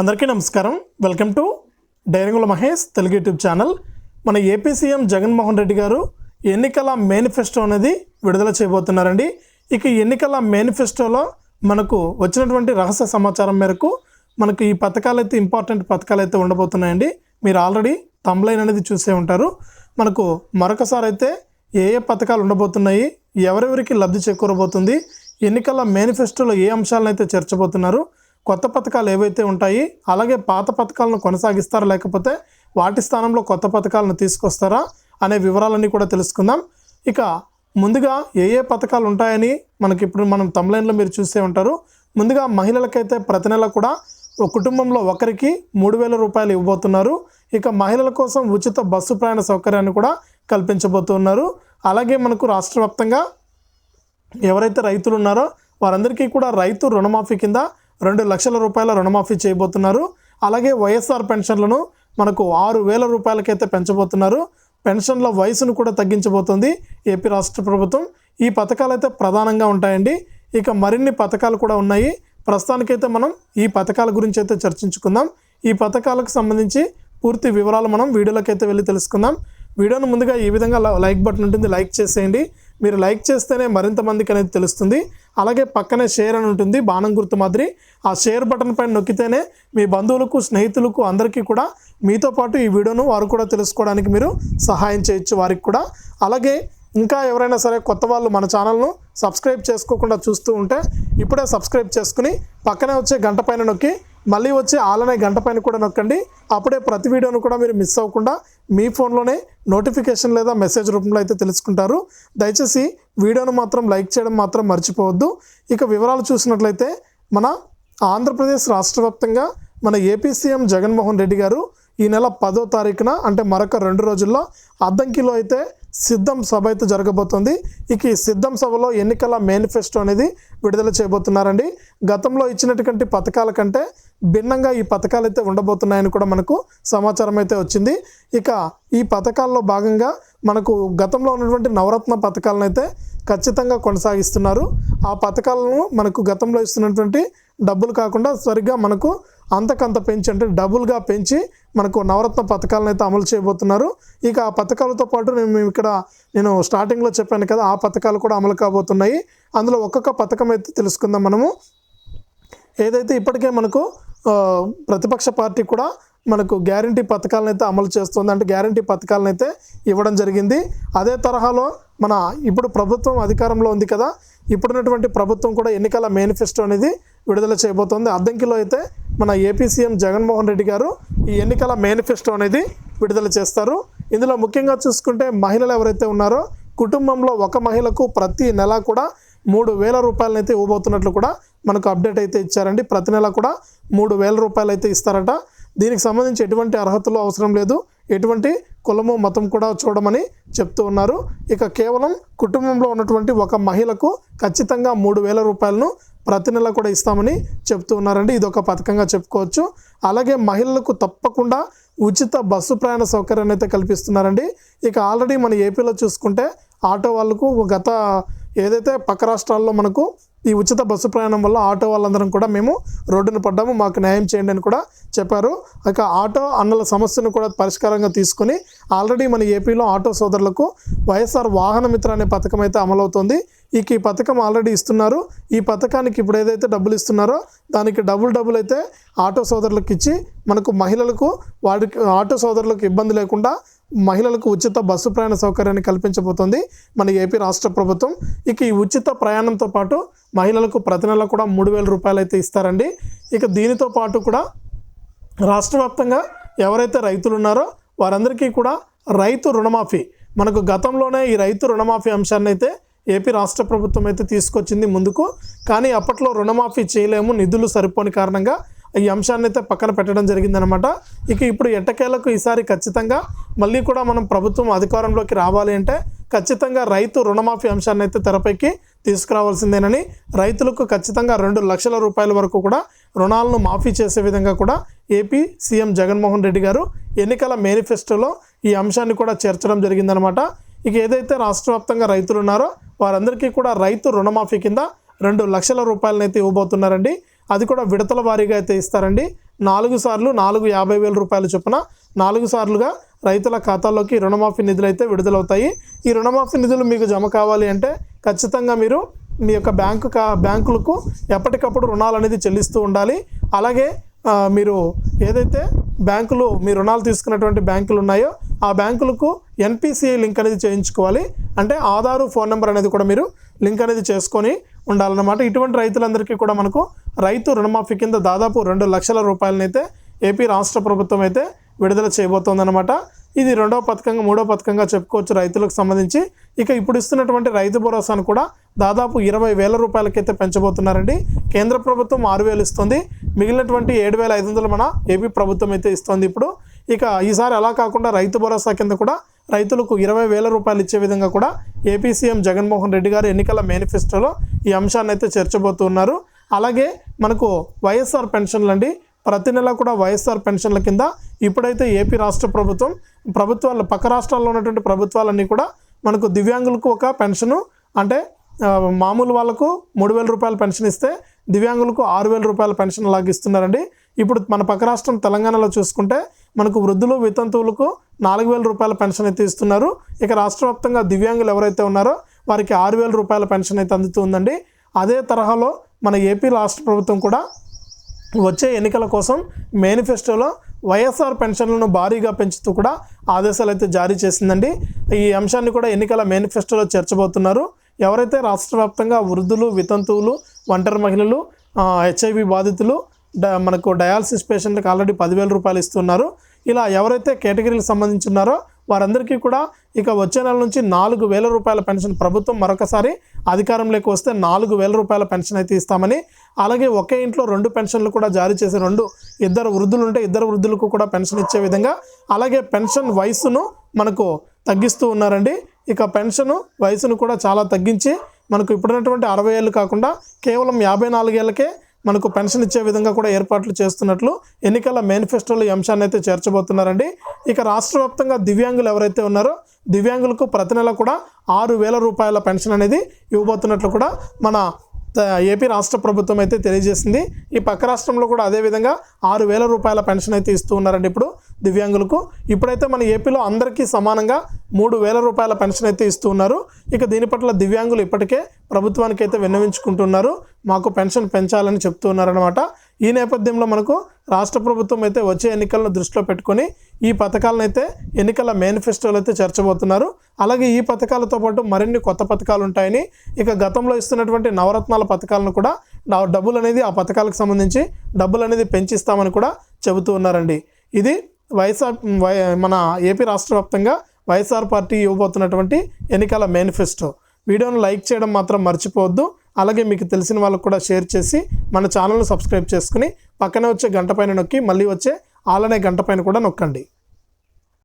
అందరికీ నమస్కారం. Welcome to డైరంగుల మహేష్ తెలుగు యూట్యూబ్ ఛానల్. మన ఏపీ సీఎం జగన్మోహన్ రెడ్డి గారు ఎన్నికల మేనిఫెస్టో అనేది విడుదల చేయబోతున్నారండి. ఇక ఎన్నికల మేనిఫెస్టోలో మనకు వచ్చినటువంటి రహస్య సమాచారం మేరకు మనకు ఈ పథకాలు అయితే ఇంపార్టెంట్ పథకాలు అయితే ఉండబోతున్నాయండి. మీరు ఆల్రెడీ తమ్లైన్ అనేది చూసే ఉంటారు. మనకు మరొకసారి అయితే ఏ ఏ పథకాలు ఉండబోతున్నాయి ఎవరెవరికి లబ్ధి చేకూరబోతుంది ఎన్నికల మేనిఫెస్టోలో ఏ అంశాలను అయితే చేర్చబోతున్నారు కొత్త పథకాలు ఏవైతే ఉంటాయి అలాగే పాత పథకాలను కొనసాగిస్తారా లేకపోతే వాటి స్థానంలో కొత్త పథకాలను తీసుకొస్తారా అనే వివరాలన్నీ కూడా తెలుసుకుందాం. ఇక ముందుగా ఏ ఏ పథకాలు ఉంటాయని మనకి ఇప్పుడు మనం తమిళంలో మీరు చూసే ఉంటారు. ముందుగా మహిళలకైతే ప్రతి నెల కూడా ఒక కుటుంబంలో ఒకరికి మూడు వేల రూపాయలు ఇవ్వబోతున్నారు. ఇక మహిళల కోసం ఉచిత బస్సు ప్రయాణ సౌకర్యాన్ని కూడా కల్పించబోతున్నారు. అలాగే మనకు రాష్ట్ర వ్యాప్తంగా ఎవరైతే రైతులు ఉన్నారో వారందరికీ కూడా రైతు రుణమాఫీ కింద రెండు లక్షల రూపాయల రుణమాఫీ చేయబోతున్నారు. అలాగే వైఎస్ఆర్ పెన్షన్లను మనకు ఆరు వేల రూపాయలకైతే పెంచబోతున్నారు. పెన్షన్ల వయసును కూడా తగ్గించబోతుంది ఏపీ రాష్ట్ర ప్రభుత్వం. ఈ పథకాలు అయితే ప్రధానంగా ఉంటాయండి. ఇక మరిన్ని పథకాలు కూడా ఉన్నాయి. ప్రస్తుతానికైతే మనం ఈ పథకాల గురించి అయితే చర్చించుకుందాం. ఈ పథకాలకు సంబంధించి పూర్తి వివరాలు మనం వీడియోలోకి అయితే వెళ్ళి తెలుసుకుందాం. వీడియోను ముందుగా ఈ విధంగా లైక్ బటన్ ఉంటుంది. లైక్ చేసేయండి. మీరు లైక్ చేస్తేనే మరింత మందికి అనేది తెలుస్తుంది. అలాగే పక్కనే షేర్ అని ఉంటుంది బాణం గుర్తు మాదిరి. ఆ షేర్ బటన్ పైన నొక్కితేనే మీ బంధువులకు స్నేహితులకు అందరికీ కూడా మీతో పాటు ఈ వీడియోను వారు కూడా తెలుసుకోవడానికి మీరు సహాయం చేయొచ్చు వారికి కూడా. అలాగే ఇంకా ఎవరైనా సరే కొత్త వాళ్ళు మన ఛానల్ను సబ్స్క్రైబ్ చేసుకోకుండా చూస్తూ ఉంటే ఇప్పుడే సబ్స్క్రైబ్ చేసుకుని పక్కనే వచ్చే గంట పైన నొక్కి మళ్ళీ వచ్చే ఆలనే గంట పైన కూడా నొక్కండి. అప్పుడే ప్రతి వీడియోను కూడా మీరు మిస్ అవ్వకుండా మీ ఫోన్లోనే నోటిఫికేషన్ లేదా మెసేజ్ రూపంలో అయితే తెలుసుకుంటారు. దయచేసి వీడియోను మాత్రం లైక్ చేయడం మాత్రం మర్చిపోవద్దు. ఇక వివరాలు చూసినట్లయితే మన ఆంధ్రప్రదేశ్ రాష్ట్ర వ్యాప్తంగా మన ఏపీ సీఎం జగన్మోహన్ రెడ్డి గారు ఈ నెల పదో తారీఖున అంటే మరొక రెండు రోజుల్లో అద్దంకిలో అయితే సిద్ధం సభ అయితే జరగబోతుంది. ఇక ఈ సిద్ధం సభలో ఎన్నికల మేనిఫెస్టో అనేది విడుదల చేయబోతున్నారండి. గతంలో ఇచ్చినటువంటి పథకాల కంటే భిన్నంగా ఈ పథకాలు అయితే ఉండబోతున్నాయని కూడా మనకు సమాచారం అయితే వచ్చింది. ఇక ఈ పథకాల్లో భాగంగా మనకు గతంలో ఉన్నటువంటి నవరత్న పథకాలను అయితే ఖచ్చితంగా కొనసాగిస్తున్నారు. ఆ పథకాలను మనకు గతంలో ఇస్తున్నటువంటి డబ్బులు కాకుండా సరిగ్గా మనకు అంతకంత పెంచి అంటే డబుల్గా పెంచి మనకు నవరత్న పథకాలను అయితే అమలు చేయబోతున్నారు. ఇక ఆ పథకాలతో పాటు నేను మేము ఇక్కడ నేను స్టార్టింగ్లో చెప్పాను కదా ఆ పథకాలు కూడా అమలు కాబోతున్నాయి. అందులో ఒక్కొక్క పథకం అయితే తెలుసుకుందాం మనము. ఏదైతే ఇప్పటికే మనకు ప్రతిపక్ష పార్టీ కూడా మనకు గ్యారంటీ పథకాలను అయితే అమలు చేస్తుంది అంటే గ్యారంటీ పథకాలను అయితే ఇవ్వడం జరిగింది. అదే తరహాలో మన ఇప్పుడు ప్రభుత్వం అధికారంలో ఉంది కదా ఇప్పుడున్నటువంటి ప్రభుత్వం కూడా ఎన్నికల మేనిఫెస్టో అనేది విడుదల చేయబోతోంది. అద్దంకిలో అయితే మన ఏపీ సీఎం జగన్మోహన్ రెడ్డి గారు ఈ ఎన్నికల మేనిఫెస్టో అనేది విడుదల చేస్తారు. ఇందులో ముఖ్యంగా చూసుకుంటే మహిళలు ఎవరైతే ఉన్నారో కుటుంబంలో ఒక మహిళకు ప్రతి నెల కూడా మూడు వేల రూపాయలను అయితే ఇవ్వబోతున్నట్లు కూడా మనకు అప్డేట్ అయితే ఇచ్చారండి. ప్రతి నెల కూడా మూడు వేల రూపాయలు అయితే ఇస్తారట. దీనికి సంబంధించి ఎటువంటి అర్హతలు అవసరం లేదు. ఎటువంటి కులము మతం కూడా చూడమని చెప్తూ ఉన్నారు. ఇక కేవలం కుటుంబంలో ఉన్నటువంటి ఒక మహిళకు ఖచ్చితంగా మూడు వేల రూపాయలను ప్రతి నెల కూడా ఇస్తామని చెప్తూ ఉన్నారండి. ఇది ఒక పథకంగా చెప్పుకోవచ్చు. అలాగే మహిళలకు తప్పకుండా ఉచిత బస్సు ప్రయాణ సౌకర్యాన్ని అయితే కల్పిస్తున్నారండి. ఇక ఆల్రెడీ మన ఏపీలో చూసుకుంటే ఆటో వాళ్ళకు గత ఏదైతే పక్క రాష్ట్రాల్లో మనకు ఈ ఉచిత బస్సు ప్రయాణం వల్ల ఆటో వాళ్ళందరం కూడా మేము రోడ్డున పడ్డాము మాకు న్యాయం చేయండి అని కూడా చెప్పారు. ఇక ఆటో అన్నల సమస్యను కూడా పరిష్కారంగా తీసుకొని ఆల్రెడీ మన ఏపీలో ఆటో సోదరులకు వైఎస్ఆర్ వాహన మిత్ర అనే పథకం అయితే అమలవుతుంది. ఇక ఈ పథకం ఆల్రెడీ ఇస్తున్నారు. ఈ పథకానికి ఇప్పుడు ఏదైతే డబ్బులు ఇస్తున్నారో దానికి డబుల్ డబుల్ అయితే ఆటో సోదరులకు ఇచ్చి మనకు మహిళలకు వాడికి ఆటో సోదరులకు ఇబ్బంది లేకుండా మహిళలకు ఉచిత బస్సు ప్రయాణ సౌకర్యాన్ని కల్పించబోతోంది. మన ఏపీ రాష్ట్ర ప్రభుత్వం ఇక ఈ ఉచిత ప్రయాణంతో పాటు మహిళలకు ప్రతి నెల కూడా మూడు వేల రూపాయలు అయితే ఇస్తారండి. ఇక దీనితో పాటు కూడా రాష్ట్ర వ్యాప్తంగా ఎవరైతే రైతులు ఉన్నారో వారందరికీ కూడా రైతు రుణమాఫీ మనకు గతంలోనే ఈ రైతు రుణమాఫీ అంశాన్ని అయితే ఏపీ రాష్ట్ర ప్రభుత్వం అయితే తీసుకొచ్చింది ముందుకు. కానీ అప్పట్లో రుణమాఫీ చేయలేము నిధులు సరిపోని కారణంగా ఈ అంశాన్ని అయితే పక్కన పెట్టడం జరిగిందనమాట ఇక ఇప్పుడు ఎట్టకేలకు ఈసారి ఖచ్చితంగా మళ్ళీ కూడా మనం ప్రభుత్వం అధికారంలోకి రావాలి అంటే ఖచ్చితంగా రైతు రుణమాఫీ అంశాన్ని అయితే తెరపైకి తీసుకురావాల్సిందేనని రైతులకు ఖచ్చితంగా రెండు లక్షల రూపాయల వరకు కూడా రుణాలను మాఫీ చేసే విధంగా కూడా ఏపీ సీఎం జగన్మోహన్ రెడ్డి గారు ఎన్నికల మేనిఫెస్టోలో ఈ అంశాన్ని కూడా చేర్చడం జరిగిందనమాట ఇక ఏదైతే రాష్ట్ర వ్యాప్తంగా రైతులు ఉన్నారో వారందరికీ కూడా రైతు రుణమాఫీ కింద రెండు లక్షల రూపాయలనైతే ఇవ్వబోతున్నారండి. అది కూడా విడతల వారీగా అయితే ఇస్తారండి. నాలుగు సార్లు నాలుగు యాభై వేల రూపాయల చొప్పున నాలుగు సార్లుగా రైతుల ఖాతాల్లోకి రుణమాఫీ నిధులు అయితే విడుదలవుతాయి. ఈ రుణమాఫీ నిధులు మీకు జమ కావాలి అంటే ఖచ్చితంగా మీరు మీ యొక్క బ్యాంకు కా బ్యాంకులకు ఎప్పటికప్పుడు రుణాలు అనేది చెల్లిస్తూ ఉండాలి. అలాగే మీరు ఏదైతే బ్యాంకులు మీ రుణాలు తీసుకున్నటువంటి బ్యాంకులు ఉన్నాయో ఆ బ్యాంకులకు ఎన్పిసిఐ లింక్ అనేది చేయించుకోవాలి. అంటే ఆధారు ఫోన్ నెంబర్ అనేది కూడా మీరు లింక్ అనేది చేసుకొని ఉండాలన్నమాట. ఇటువంటి రైతులందరికీ కూడా మనకు రైతు రుణమాఫీ కింద దాదాపు రెండు లక్షల రూపాయలనైతే ఏపీ రాష్ట్ర ప్రభుత్వం అయితే విడుదల చేయబోతోందనమాట ఇది రెండవ పథకంగా మూడో పథకంగా చెప్పుకోవచ్చు రైతులకు సంబంధించి. ఇక ఇప్పుడు ఇస్తున్నటువంటి రైతు భరోసాను కూడా దాదాపు ఇరవై వేల రూపాయలకైతే పెంచబోతున్నారండి. కేంద్ర ప్రభుత్వం ఆరు వేలు ఇస్తుంది. మిగిలినటువంటి ఏడు వేల ఐదు వందలు మన ఏపీ ప్రభుత్వం అయితే ఇస్తుంది ఇప్పుడు. ఇక ఈసారి అలా కాకుండా రైతు భరోసా కింద కూడా రైతులకు ఇరవై వేల రూపాయలు ఇచ్చే విధంగా కూడా ఏపీ సీఎం జగన్మోహన్ రెడ్డి గారు ఎన్నికల మేనిఫెస్టోలో ఈ అంశాన్ని అయితే చేర్చబోతున్నారు. అలాగే మనకు వైఎస్ఆర్ పెన్షన్లు అండి. ప్రతి నెల కూడా వైఎస్ఆర్ పెన్షన్ల కింద ఇప్పుడైతే ఏపీ రాష్ట్ర ప్రభుత్వం ప్రభుత్వాలు పక్క రాష్ట్రాల్లో ఉన్నటువంటి ప్రభుత్వాలన్నీ కూడా మనకు దివ్యాంగులకు ఒక పెన్షను అంటే మామూలు వాళ్ళకు మూడు వేల రూపాయల పెన్షన్ ఇస్తే దివ్యాంగులకు ఆరు వేల రూపాయల పెన్షన్ లాగా ఇస్తున్నారండి. ఇప్పుడు మన పక్క రాష్ట్రం తెలంగాణలో చూసుకుంటే మనకు వృద్ధులు వితంతువులకు నాలుగు వేల రూపాయల పెన్షన్ అయితే ఇస్తున్నారు. ఇక రాష్ట్ర వ్యాప్తంగా దివ్యాంగులు ఎవరైతే ఉన్నారో వారికి ఆరు వేల రూపాయల పెన్షన్ అయితే అందుతుందండి అదే తరహాలో మన ఏపీ రాష్ట్ర ప్రభుత్వం కూడా వచ్చే ఎన్నికల కోసం మేనిఫెస్టోలో వైఎస్ఆర్ పెన్షన్లను భారీగా పెంచుతూ కూడా ఆదేశాలు అయితే జారీ చేసిందండి. ఈ అంశాన్ని కూడా ఎన్నికల మేనిఫెస్టోలో చేర్చబోతున్నారు. ఎవరైతే రాష్ట్ర వ్యాప్తంగా వృద్ధులు వితంతువులు ఒంటరి మహిళలు హెచ్ఐవి బాధితులు డ మనకు డయాలసిస్ పేషెంట్లకు ఆల్రెడీ పదివేల రూపాయలు ఇస్తున్నారు. ఇలా ఎవరైతే కేటగిరీలకు సంబంధించి ఉన్నారో వారందరికీ కూడా ఇక వచ్చే నెల నుంచి నాలుగు వేల రూపాయల పెన్షన్ ప్రభుత్వం మరొకసారి అధికారంలోకి వస్తే నాలుగు వేల రూపాయల పెన్షన్ అయితే ఇస్తామని అలాగే ఒకే ఇంట్లో రెండు పెన్షన్లు కూడా జారీ చేసే రెండు ఇద్దరు వృద్ధులు ఉంటే ఇద్దరు వృద్ధులకు కూడా పెన్షన్ ఇచ్చే విధంగా అలాగే పెన్షన్ వయసును మనకు తగ్గిస్తూ ఉన్నారండి. ఇక పెన్షన్ వయసును కూడా చాలా తగ్గించి మనకు ఇప్పుడున్నటువంటి అరవై ఏళ్ళు కాకుండా కేవలం యాభై నాలుగేళ్ళకే మనకు పెన్షన్ ఇచ్చే విధంగా కూడా ఏర్పాట్లు చేస్తున్నట్లు ఎన్నికల మేనిఫెస్టోలో ఈ అంశాన్ని అయితే చేర్చబోతున్నారండి. ఇక రాష్ట్ర వ్యాప్తంగా దివ్యాంగులు ఎవరైతే ఉన్నారో దివ్యాంగులకు ప్రతి నెల కూడా ఆరు వేల రూపాయల పెన్షన్ అనేది ఇవ్వబోతున్నట్లు కూడా మన ఏపీ రాష్ట్ర ప్రభుత్వం అయితే తెలియజేసింది. ఈ పక్క రాష్ట్రంలో కూడా అదేవిధంగా ఆరు వేల రూపాయల పెన్షన్ అయితే ఇస్తూ ఉన్నారండి ఇప్పుడు. దివ్యాంగులకు ఇప్పుడైతే మన ఏపీలో అందరికీ సమానంగా మూడు వేల రూపాయల పెన్షన్ అయితే ఇస్తూ ఉన్నారు. ఇక దీని పట్ల దివ్యాంగులు ఇప్పటికే ప్రభుత్వానికి అయితే విన్నవించుకుంటున్నారు. మాకు పెన్షన్ పెంచాలని చెప్తున్నారనమాట ఈ నేపథ్యంలో మనకు రాష్ట్ర ప్రభుత్వం అయితే వచ్చే ఎన్నికలను దృష్టిలో పెట్టుకొని ఈ పథకాలను అయితే ఎన్నికల మేనిఫెస్టోలో అయితే చేర్చబోతున్నారు. అలాగే ఈ పథకాలతో పాటు మరిన్ని కొత్త పథకాలు ఉంటాయని ఇక గతంలో ఇస్తున్నటువంటి నవరత్నాల పథకాలను కూడా డబ్బులు అనేది ఆ పథకాలకు సంబంధించి డబ్బులు అనేది పెంచిస్తామని కూడా చెబుతూ ఉన్నారండి. ఇది వైఎస్ఆర్ వై మన ఏపీ రాష్ట్ర వ్యాప్తంగా వైఎస్ఆర్ పార్టీ ఇవ్వబోతున్నటువంటి ఎన్నికల మేనిఫెస్టో. వీడియోను లైక్ చేయడం మాత్రం మర్చిపోవద్దు. అలాగే మీకు తెలిసిన వాళ్ళకు కూడా షేర్ చేసి మన ఛానల్ను సబ్స్క్రైబ్ చేసుకుని పక్కనే వచ్చే గంట పైన నొక్కి మళ్ళీ వచ్చే ఆలనే గంట పైన కూడా నొక్కండి.